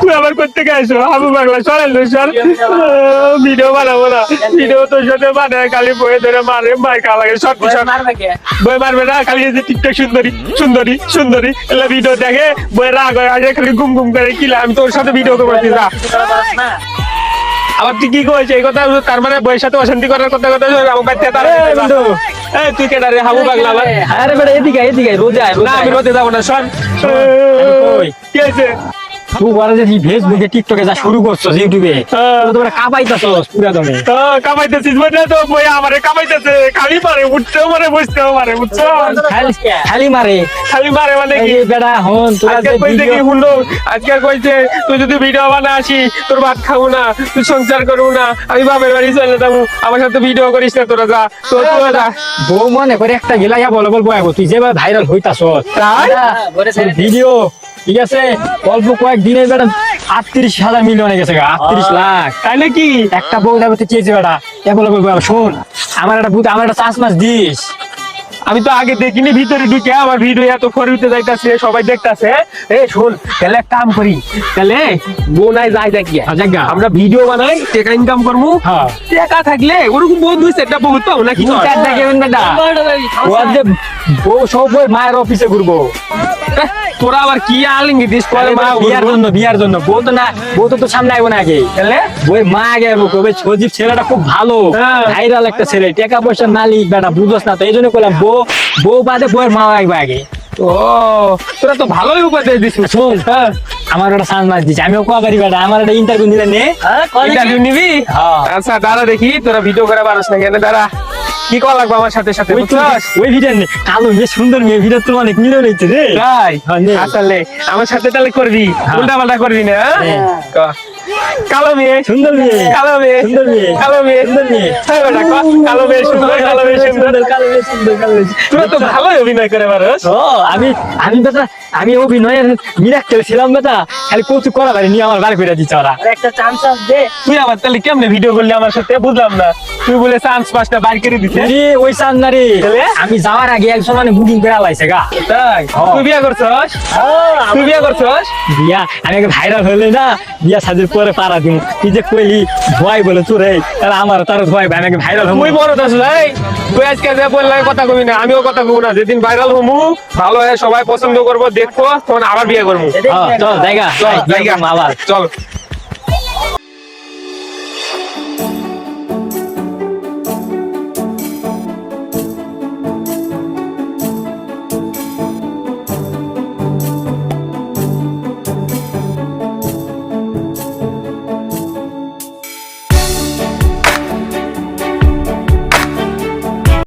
তুই আবার করতে গেছো? আবু বাংলা সরেন সর। ভিডিও বানাবো না। ভিডিও তোর সাথে বানায় খালি বয়ে ধরে মারে মার কা লাগে। সব কিছু বই মারবে না খালি যে টিকটক সুন্দরী সুন্দরী সুন্দরী। এলা ভিডিও দেখে বই রাগ হয় খালি গুম গুম করে কিলা আমি তোর সাথে ভিডিও করব না? আবার তুই কি কইছিস এই কথা তার মানে বইয়ের সাথে অশান্তি করার কথা কথা আমার বাচ্চা তার বন্ধু। এই তুই কেডা রে হাবু পাগলা আবার? আরে বেটা এদিকে এদিকে রোজে রোজে। না আমি রোদে যাব না শোন। কই? কি হয়েছে? যে ফেসবুকে টিকটকে যা শুরু করছস ইউটিউবে হ্যাঁ। তো পুরা দমে। কামাইতেছিস তো বই আমারে কামাইতেছে খালি পারে উঠতেও পারে বসতেও পারে বুঝছ? খালি খালি মারে। খালি মারে মানে কি? হন তোরা আজকে যে কইছে কি ভিডিও আজকে কইছে তুই যদি ভিডিও বানা আসি তোর ভাত খাব না তুই সংসার করব না আমি বাপের বাড়ি চলে যাব আমার সাথে ভিডিও করিস না তোরা যা তো তোরা যা। বউ মনে করে একটা গেলাইয়া বলে তুই যেভাবে ভাইরাল হইতাছস তাই? ভিডিও ঠিক আছে? অল্প কয়েক দিনের বেটা আটত্রিশ হাজার মিলিয়নে গেছে গা আটত্রিশ লাখ। তাই নাকি? একটা বউ তুই চেয়েছে বেটা। এ বলে শোন আমার একটা আমার একটা চাষ মাস দিস। আমি তো আগে দেখিনি ভিতরে ঢুকে আমার ভিডিও এত খরিতে যাইতাছে সবাই দেখতাছে। এ শোন তাহলে এক কাম করি তাহলে বোনাই যাই দেখি। হ্যাঁ। আমরা ভিডিও বানাই টাকা ইনকাম করব। হ্যাঁ। টাকা থাকলে ওরকম বহুত দুই সেটটা বহুত পাবো নাকি? তিন চারটা কেমন বেটা। ও আজ বউ সব বই মায়ের অফিসে ঘুরবো। তোরা আবার কি আলিঙ্গি দিস? করে মা বিয়ার জন্য বিয়ার জন্য। বউ তো না বউ তো তোর সামনে আইবো না আগে। তাহলে? ওই মা আগে আইবো কবে সজীব ছেলেটা খুব ভালো। হ্যাঁ। ভাইরাল একটা ছেলে টাকা পয়সা মালিক বেটা বুঝোস না তো এই জন্য বউ বউ বাদে বউয়ের মা আইবো আগে। ও তোরা তো ভালোই উপাদেশ দিস শোন হ্যাঁ? আমার সান মাছ দিচ্ছে আমিও বেটা? আমার একটা ইন্টারভিউ নিলে নে। ইন্টারভিউ নিবি? হ্যাঁ। আচ্ছা দাঁড়া দেখি তোরা ভিডিও করে পারস না কেন? দাঁড়া কি করা লাগবে আমার সাথে সাথে ওই বুঝছস? ওই ভিডিও নে। কালো মেয়ে সুন্দর মেয়ে ভিডিও তো অনেক মিলিয়ন হয়েছে রে। তাই? হ্যাঁ, আসলে আমার সাথে তাহলে করবি হ্যাঁ। উল্টা পাল্টা করবি না হ্যাঁ? কালো মেয়ে সুন্দর মেয়ে কালো মেয়ে সুন্দর মেয়ে কালো মেয়ে সুন্দর মেয়ে। কালো মেয়ে সুন্দর কালো মেয়ে সুন্দর কালো মেয়ে সুন্দর কালো মেয়ে। তোরা তো ভালোই অভিনয় করে পারস ও আমি আমি বেটা আমি অভিনয়ের মিরাক্কেল ছিলাম বেটা। খালি কচু করা পারি নিয়ে আমার বাড়ি করে দিচ্ছে ওরা। একটা চান্স দে। তুই আবার তাহলে কেমনে ভিডিও করলি আমার সাথে? বুঝলাম না। তুই বলে চান্স পাঁচটা করে দিতে রে ওই সান না রে। আমি যাওয়ার আগে একজন মানে বুকিং করে লাইছে গা। তাই। তুই বিয়া করছস? তুই বিয়া করছস? বিয়া আমি ভাইরাল হলে না। বিয়া সাজের পরে পারা দিম কি যে কইলি ভয় বলে তোর তাহলে আমার তার ভয় ভাই নাকি ভাইরাল হব তুই বড় দাস ভাই তুই আজকে যে বললে কথা কবি না আমিও কথা কব না। যেদিন ভাইরাল হমু ভালো হয় সবাই পছন্দ করব দেখব তখন আবার বিয়ে করব। হ্যাঁ, চল জায়গা। চল জায়গা। আবার। চল।